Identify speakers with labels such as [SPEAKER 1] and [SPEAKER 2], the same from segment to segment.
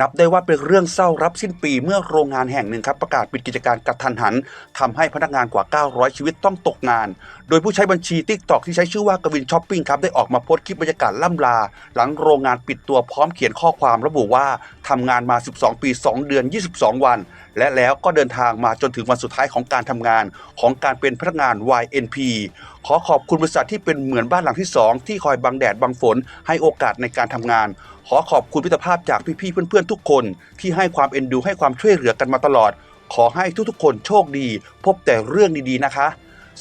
[SPEAKER 1] นับได้ว่าเป็นเรื่องเศร้ารับสิ้นปีเมื่อโรงงานแห่งหนึ่งครับประกาศปิดกิจการกระทันหันทำให้พนักงานกว่า 900 ชีวิตต้องตกงาน โดยผู้ใช้บัญชีทิกตอกที่ใช้ชื่อว่ากวินช้อปปิ้งครับได้ออกมาโพสต์คลิปบรรยากาศล่ำลา หลังโรงงานปิดตัวพร้อมเขียนข้อความระบุว่าทำงานมา 12 ปี 2 เดือน 22 วัน และแล้วก็เดินทางมาจนถึงวันสุดท้ายของการทำงานของการเป็นพนักงาน YNP ขอขอบคุณบริษัทที่เป็นเหมือนบ้านหลังที่ 2 ที่คอยบังแดดบังฝนให้โอกาสในการทำงาน ขอขอบคุณพิตรภาพจากพี่ๆเพื่อนๆทุกคน ที่ให้ความเอ็นดูให้ความช่วยเหลือกันมาตลอด ขอให้ทุกๆ คนโชคดี พบแต่เรื่องดีๆนะคะ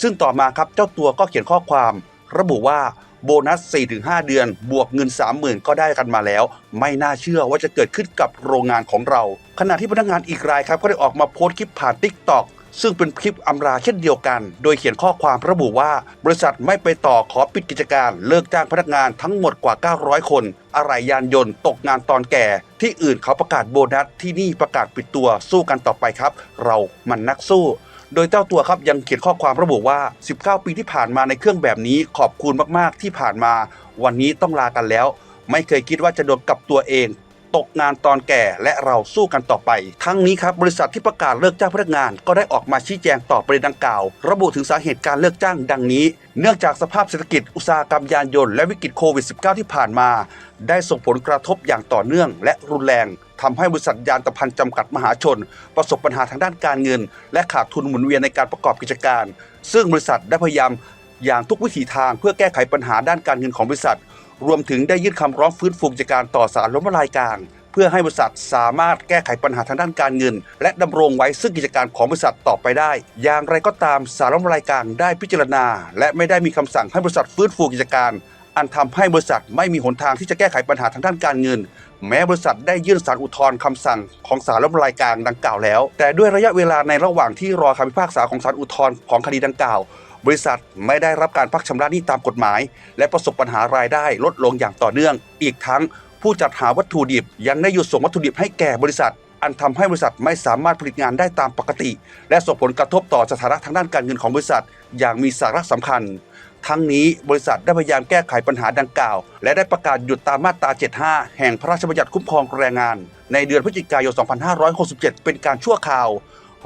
[SPEAKER 1] ซึ่งต่อมาครับเจ้าตัวก็เขียนข้อความ ระบุว่า โบนัส 4-5 เดือน บวกเงิน 30,000 ก็ได้กันมาแล้ว ไม่น่าเชื่อว่าจะเกิดขึ้นกับโรงงานของเรา ขณะที่พนักงานอีกรายครับก็ได้ออกมาโพสต์คลิปผ่าน Tik t o k ซึ่งเป็นคลิปอำลาเช่นเดียวกัน โดยเขียนข้อความระบุว่า บริษัทไม่ไปต่อขอปิดกิจการ เลิกจ้างพนักงานทั้งหมดกว่า 900 คน อะไรยานยนต์ตกงานตอนแก่ ที่อื่นเขาประกาศโบนัสที่นี่ประกาศปิดตัวสู้กันต่อไปครับ เรามันนักสู้ โดยเจ้าตัวครับยังเขียนข้อความระบุว่า 19 ปีที่ผ่านมาในเครื่องแบบนี้ขอบคุณมากๆที่ผ่านมา วันนี้ต้องลากันแล้ว ไม่เคยคิดว่าจะโดนกับตัวเอง ตกงานตอนแก่และเราสู้กันต่อไป ทั้งนี้ครับบริษัทที่ประกาศเลิกจ้างพนักงาน ก็ได้ออกมาชี้แจงต่อประเด็นดังกล่าว ระบุถึงสาเหตุการเลิกจ้างดังนี้ เนื่องจากสภาพเศรษฐกิจอุตสาหกรรมยานยนต์และวิกฤตโควิด -19 ที่ผ่านมา ได้ส่งผลกระทบอย่างต่อเนื่องและรุนแรง ทำให้บริษัทยานตะพันจำกัดมหาชน ประสบปัญหาทางด้านการเงิน และขาดทุนหมุนเวียนในการประกอบกิจการ ซึ่งบริษัทได้พยายามอย่างทุกวิถีทางเพื่อแก้ไขปัญหาด้านการเงินของบริษัท รวมถึงได้ยื่นคำร้องฟื้นฟูกิจการต่อศาลล้มละลายกลางเพื่อให้บริษัทสามารถแก้ไขปัญหาทางด้านการเงิน และดำรงไว้ซึ่งกิจการของบริษัทต่อไปได้ อย่างไรก็ตามศาลล้มละลายกลางได้พิจารณา และไม่ได้มีคำสั่งให้บริษัทฟื้นฟูกิจการ อันทำให้บริษัทไม่มีหนทางที่จะแก้ไขปัญหาทางด้านการเงิน แม้บริษัทได้ยื่นสารอุทธรณ์คำสั่งของศาลล้มลายกลางดังกล่าวแล้ว แต่ด้วยระยะเวลาในระหว่างที่รอคำพิพากษาของศาลอุทธรณ์ของคดีดังกล่าว บริษัทไม่ได้รับการพักชำระหนี้ตามกฎหมาย และประสบปัญหารายได้ลดลงอย่างต่อเนื่อง อีกทั้งผู้จัดหาวัตถุดิบ ยังได้หยุดส่งวัตถุดิบให้แก่บริษัท อันทำให้บริษัทไม่สามารถผลิตงานได้ตามปกติ และส่งผลกระทบต่อสถานะทางด้านการเงินของบริษัท อย่างมีสาระสำคัญ ทั้งนี้บริษัทได้พยายามแก้ไขปัญหาดังกล่าว และได้ประกาศหยุดตามมาตรา 75 แห่งพระราชบัญญัติคุ้มครองแรงงาน ในเดือนพฤศจิกายน 2567 เป็นการชั่วคราว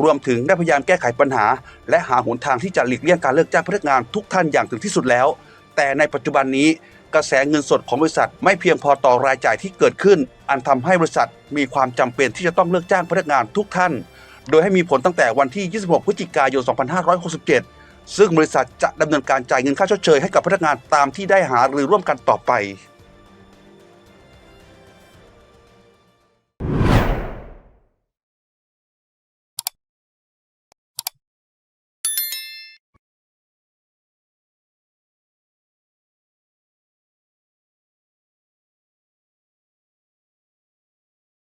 [SPEAKER 1] รวมถึงได้พยายามแก้ไขปัญหา และหาหนทางที่จะหลีกเลี่ยงการเลิกจ้างพนักงานทุกท่านอย่างถึงที่สุดแล้ว แต่ในปัจจุบันนี้กระแสเงินสดของบริษัทไม่เพียงพอต่อรายจ่ายที่เกิดขึ้น อันทำให้บริษัทมีความจำเป็นที่จะต้องเลิกจ้างพนักงานทุกท่าน โดยให้มีผลตั้งแต่วันที่ 26 พฤศจิกายน 2567 ซึ่งบริษัทจะดำเนินการจ่ายเงินค่าชดเชยให้กับพนักงานตามที่ได้หารือร่วมกันต่อไป